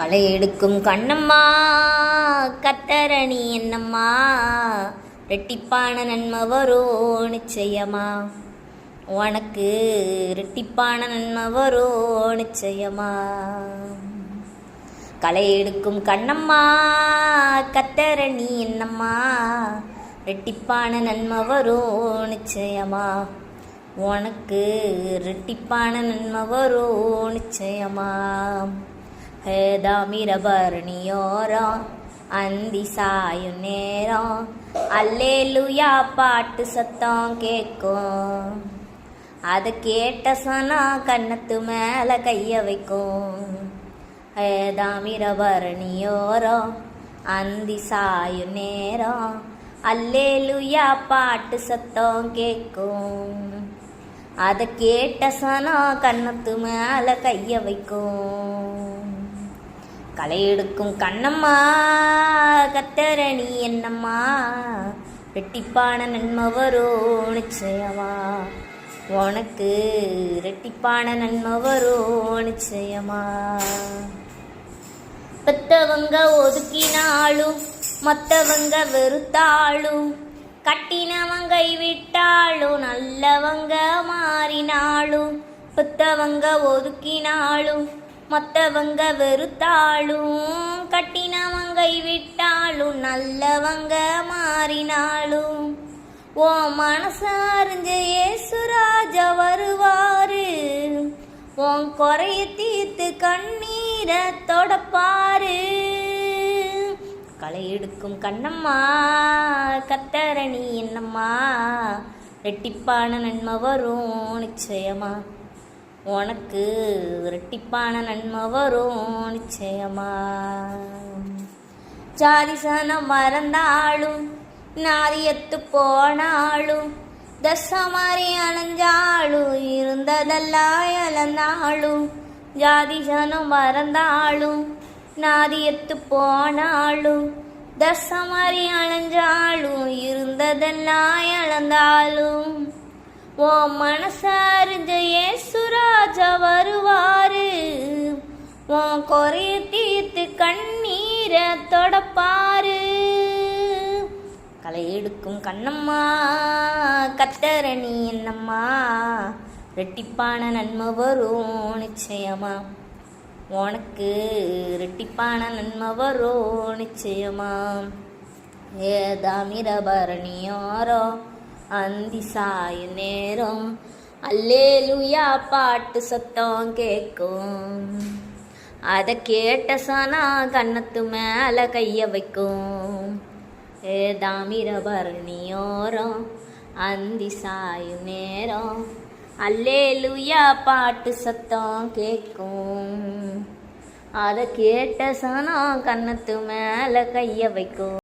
களை எடுக்கும் கண்ணம்மா கத்தரணி என்னம்மா? ரெட்டிப்பான நன்மை வரும் நிச்சயமா? உனக்கு ரெட்டிப்பான நன்மை வரும் நிச்சயமா? களை எடுக்கும் கண்ணம்மா கத்தரணி என்னம்மா? ரெட்டிப்பான நன்மை வரும் நிச்சயமா? உனக்கு ரெட்டிப்பான நன்மை வரும் நிச்சயமா? ஹேதாமிரபரணியோரம் அந்தி சாயும் நேரம் அல்லேலுயா பாட்டு சத்தம் கேட்கும். அதை கேட்ட சனா கண்ணத்து மேலே கைய வைக்கும். ஏதாமிரபரணியோரம் அந்தி சாயும் நேரம் அல்லேலுயா பாட்டு சத்தம் கேட்கும். அதை கேட்ட சனா கண்ணத்து மேலே கைய வைக்கும். களை எடுக்கும் கண்ணம்மா கத்தரணி என்னம்மா? ரெட்டிப்பான நன்மை வரும் நிச்சயமா? உனக்கு ரெட்டிப்பான நன்மை வரும் நிச்சயமா? பெத்தவங்க ஒதுக்கினாலும் மற்றவங்க வெறுத்தாலும் கட்டினவங்க விட்டாலும் நல்லவங்க மாறினாலும் பெத்தவங்க ஒதுக்கினாலும் மொத்தவங்க வெறுத்தாலும் கட்டினவங்க விட்டாலும் நல்லவங்க மாறினாலும். ஓ மனச அறிஞ்ச ஏசுராஜா வருவாரு. உன் குறைய தீர்த்து கண்ணீரை தொடப்பாரு. களை எடுக்கும் கண்ணம்மா கத்தரணி என்னம்மா. ரெட்டிப்பான நன்மை வரும் நிச்சயமா. உனக்கு இரட்டிப்பான நன்மை வரும் நிச்சயமா. ஜாதிசனம் மறந்தாலும் நாதியத்து போனாலும் தசமாரி அலைஞ்சாலும் இருந்ததெல்லாம் அலந்தாலும் ஜாதிசனம் மறந்தாலும் நாதியத்து போனாலும் தசமாரி அலைஞ்சாலும் இருந்ததெல்லாம் இழந்தாலும் ஓ மனசாரிஞ்ச ஏசுராஜா வருவாரு. உன் குறைய தீர்த்து கண்ணீரை தொடப்பாரு. களை எடுக்கும் கண்ணம்மா கத்தரணி என்னம்மா. ரெட்டிப்பான நன்மை வரும் நிச்சயமா. உனக்கு ரெட்டிப்பான நன்மை வரும் நிச்சயமா. ஏதாமிரபரணியாரோ அந்தி சாய நேரம். அல்லேலுயா பாட்டு சத்தம் கேட்கும் அதை கேட்ட சனா கன்னத்து மேலே கைய வைக்கும். ஏ ஏதாமிரபரணியோரம் அந்தி சாயும் நேரம். அல்லேலுயா பாட்டு சத்தம் கேட்கும் அதை கேட்ட சனா கன்னத்து மேலே கைய வைக்கும்.